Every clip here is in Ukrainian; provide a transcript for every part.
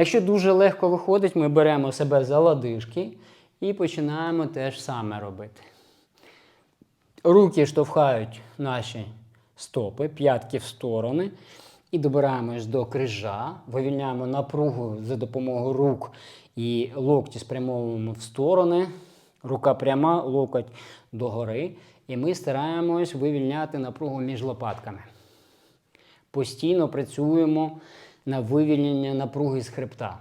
Якщо дуже легко виходить, ми беремо себе за лодижки і починаємо те ж саме робити. Руки штовхають наші стопи, п'ятки в сторони. І добираємось до крижа, вивільняємо напругу за допомогою рук і локті спрямовуємо в сторони. Рука пряма, локоть догори. І ми стараємось вивільняти напругу між лопатками. Постійно працюємо на вивільнення напруги з хребта.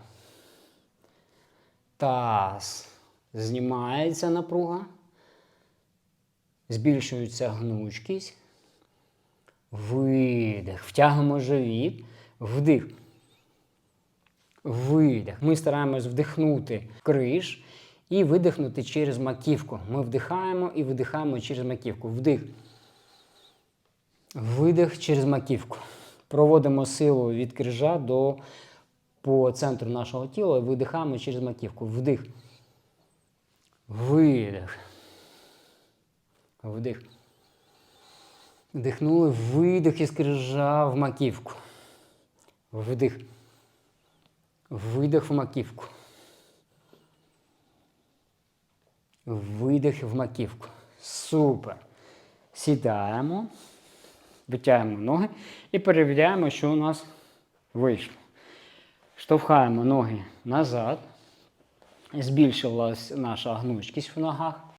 Таз. Знімається напруга, збільшується гнучкість. Видих. Втягуємо живіт. Вдих. Видих. Ми стараємось вдихнути криш і видихнути через маківку. Ми вдихаємо і видихаємо через маківку. Вдих. Видих через маківку. Проводимо силу від крижа до по центру нашого тіла і видихаємо через маківку. Вдих. Видих. Вдих. Вдихнули, видих із крижа в маківку. Вдих. Видих в маківку. Видих в маківку. Супер. Сідаємо, витягуємо ноги і перевіряємо, що у нас вийшло. Штовхаємо ноги назад. Збільшилась наша гнучкість в ногах.